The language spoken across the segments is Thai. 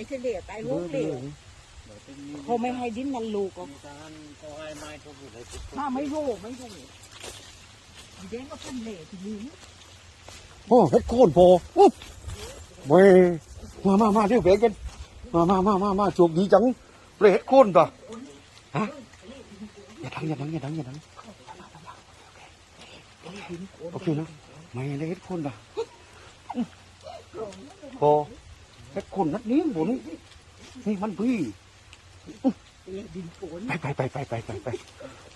ายเฉลี่ยตายลูกเดียวเขาไม่ให้ดิ้นนันลูกก็มีทหารก็ให้ไม้ทุกอย่างเลยทุกถ้าไม่รู้ไม่รู้เด้งก็พันเล่ทีนี้โอ้เฮ็ดโคนพออุ๊บเว้ยมามามาเดี๋ยวเบรกกันมามามามามาโชคดีจังเลยเฮ็ดโคนต่อฮะอย่าดังอย่าดังอย่าดังอย่าดังโอเคนะไม่เลยเฮ็ดโคนต่อพอ เฮ็ดโคนนัดนี้บุญนี่มันพี่ดินฝนไปไปไปไปไปไปไป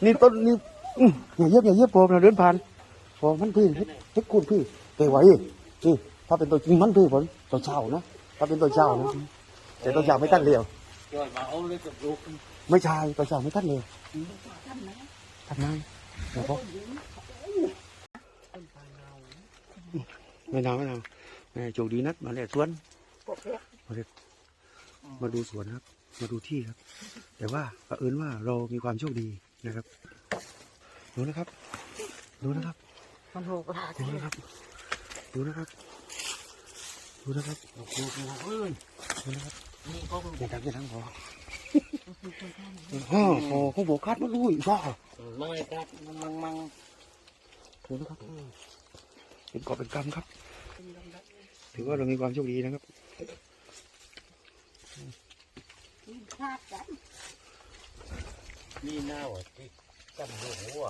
นี่ต้นนี่อื้ออย่าเย็บอย่าเย็บพอเราเดินผ่านพอมันพี่เฮ็ดเฮ็ดโคนพี่เตะไว้นี่ถ้าเป็นตัวจริงมันพี่ผมตัวเช่านะถ้าเป็นตัวเช่านะแต่ตัวเช่าไม่ตั้งเรียวย่อยมาเอาเลยกับลูกไม่ใช่ตัวเช่าไม่ตั้งเรียวทำไมเดี๋ยวพอไม่นาวไม่นาวแม่โชคดีนัดมาเลยสวน ปกเล็กมาดูสวนครับ มาดูที่ครับ แต่ว่าเผอิญว่าเรามีความโชคดีนะครับดูนะครับดูนะครับมันโหกลาดูนะครับดูนะครับดูนะครับลูกลูกลูกเอ้ยดูนะครับนี่ก็อย่าดังอย่าดังพอฮ่าพอเขาบอกคาดมาลุยบ้าไม่ครับมังมังดูนะครับเป็นกอบเป็นกรรมครับ ถือว่าเรามีความโชคดีนะครับคาดกั นี่หน้าว่ะที่จำดูหัว